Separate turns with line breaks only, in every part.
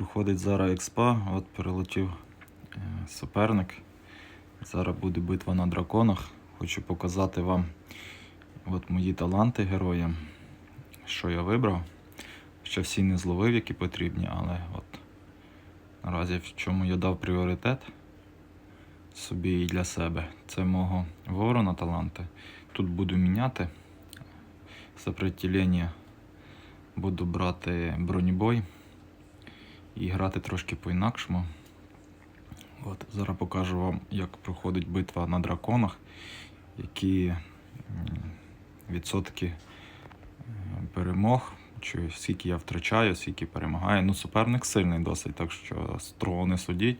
Проходить зараз експа, от перелетів е, суперник. Зараз буде битва на драконах. Хочу показати вам от мої таланти героя, що я вибрав. Ще всі не зловив, які потрібні, але от наразі в чому я дав пріоритет собі і для себе. Це мого ворона таланти. Тут буду міняти сопротивлення, буду брати бронебой і грати трошки по-інакшому. От, зараз покажу вам, як проходить битва на драконах, які відсотки е, перемог, чи скільки я втрачаю, скільки перемагаю. Ну, суперник сильний досить, так що строго не судіть.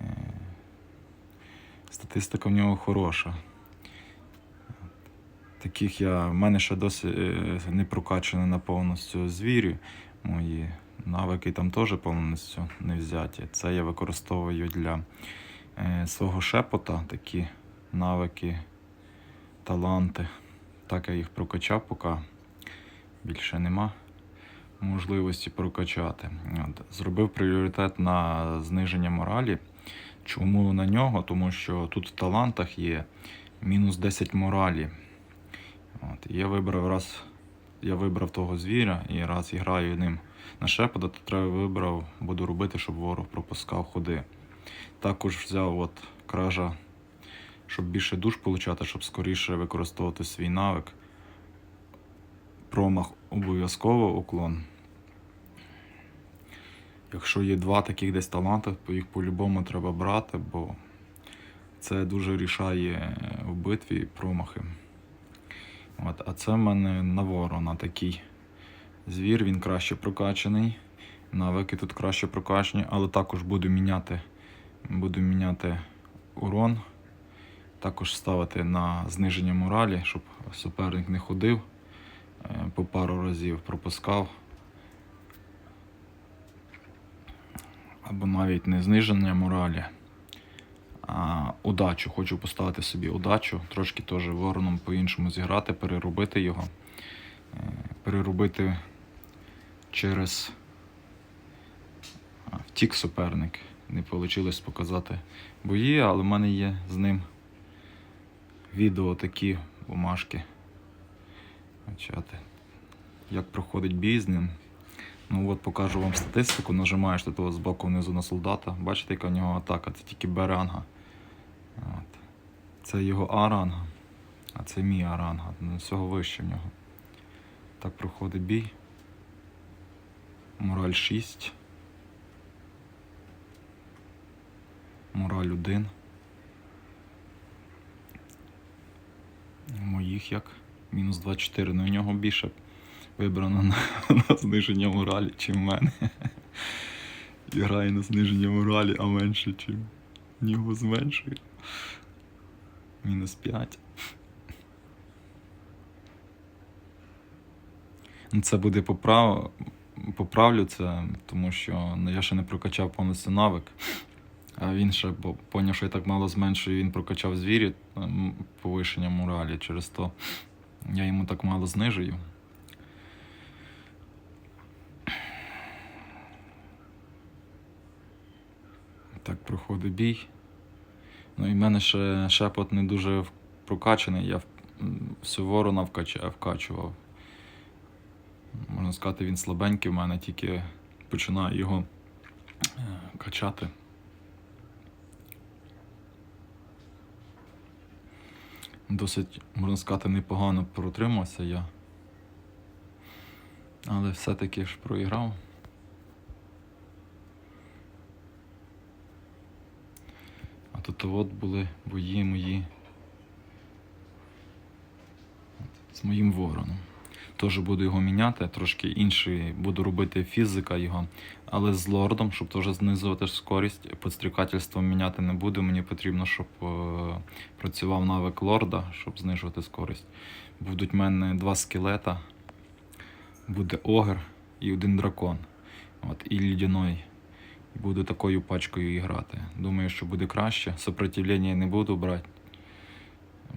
Е, Статистика в нього хороша. Таких я. В мене ще досі е, не прокачані на повністю звірі. Мої навики там теж повністю не взяті. Це я використовую для е, свого шепота такі навики, таланти. Так я їх прокачав, поки більше нема можливості прокачати. От. Зробив пріоритет на зниження моралі. Чому на нього? Тому що тут в талантах є мінус 10 моралі. От. Я вибрав раз, я вибрав того звіря і раз граю ним на шепота, то треба вибрав, буду робити, щоб ворог пропускав ходи. Також взяв от кража, щоб більше душ получати, щоб скоріше використовувати свій навик. Промах обов'язково уклон. Якщо є два таких десь таланти, то їх по-любому треба брати, бо це дуже рішає в битві промахи. От, а це в мене на ворона такий звір, він краще прокачаний. Навики тут краще прокачані, але також буду міняти, буду міняти урон. Також ставити на зниження моралі, щоб суперник не ходив е, по пару разів, пропускав. Або навіть не зниження моралі, а удачу. Хочу поставити собі удачу, трошки теж вороном по-іншому зіграти, переробити його. Е, Переробити через втік суперник. Не вийшло показати бої, але в мене є з ним відео такі бумажки. Як проходить бій з ним. Ну от покажу вам статистику. Нажимаєш тут ось збоку внизу на солдата. Бачите, яка в нього атака? Це тільки Б-ранга. Це його А-ранга, а це мій А-ранга. Ну, Всього вище в нього. Так проходить бій. Мораль 6. Мораль 1. Моїх як? Мінус 24. Ну у нього більше вибрано на, на зниження моралі, чим в мене. І грає на зниження моралі, а менше, чим в нього зменшує. Мінус 5. Ну, Це буде поправ... поправлю це, тому що ну, я ще не прокачав повністю навик. А він ще бо поняв, що я так мало зменшую, він прокачав звірі м, повишення моралі. Через то я йому так мало знижую. Так проходить бій. Ну і в мене ще шепот не дуже прокачаний. Я всю ворона вкачував. Можна сказати, він слабенький в мене, тільки починаю його е, качати. Досить, можна сказати, непогано протримався я. Але все-таки ж проіграв. А тут от були бої мої з моїм вороном. Теж буду його міняти, трошки інший, буду робити фізика його, але з лордом, щоб теж знизувати скорість. Підстрікательство міняти не буду. Мені потрібно, щоб е, працював навик лорда, щоб знижувати скорість. Будуть в мене два скелета, буде огр і один дракон. От, і лідяной. Буду такою пачкою і грати. Думаю, що буде краще. Сопротивлення не буду брати.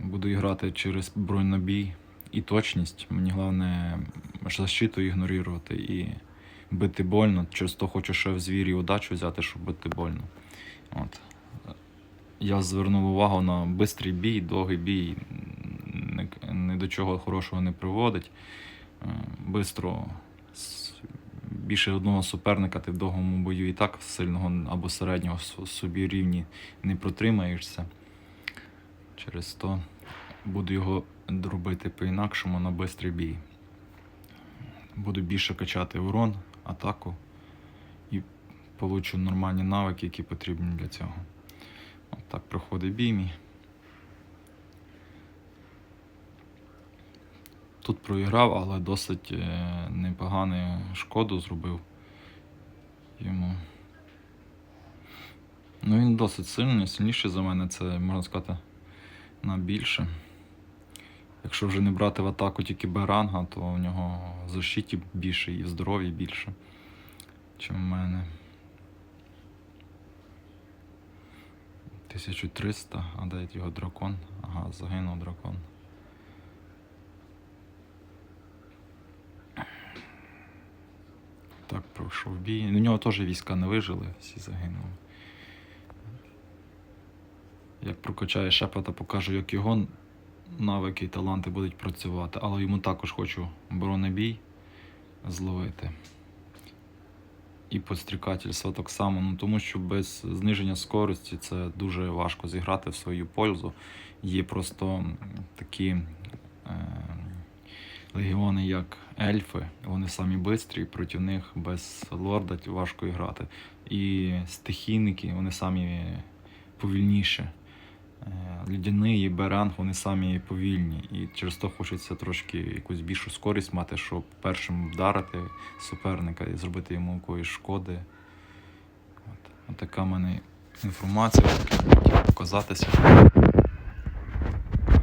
Буду грати через бронебій і точність. Мені головне защиту ігнорувати і бити больно. Через то хочу ще в звірі удачу взяти, щоб бити больно. От. Я звернув увагу на бистрий бій, довгий бій ні, до чого хорошого не приводить. Е, Бистро більше одного суперника ти в довгому бою і так сильного або середнього собі рівні не протримаєшся. Через то буду його робити по-інакшому на бистрий бій. Буду більше качати урон, атаку і получу нормальні навики, які потрібні для цього. От так проходить бій мій. Тут проіграв, але досить е, непогану шкоду зробив йому. Ну він досить сильний, сильніший за мене, це можна сказати на більше. Якщо вже не брати в атаку тільки Беранга, то у нього в защиті більше і в здоров'ї більше, ніж в мене. 1300, а де його дракон? Ага, загинув дракон. Так, пройшов бій. У нього теж війська не вижили, всі загинули. Як прокачає шепота, покажу, як його навики і таланти будуть працювати, але йому також хочу бронебій зловити. І підстрікательство так само, ну тому що без зниження скорості це дуже важко зіграти в свою пользу. Є просто такі е, легіони, як ельфи, вони самі бистрі, проти них без лорда важко грати. І стихійники, вони самі повільніші. Е, Лідяний і Беранг, вони самі повільні. І через то хочеться трошки якусь більшу скорість мати, щоб першим вдарити суперника і зробити йому якоїсь шкоди. От, от така в мене інформація, хотів показатися.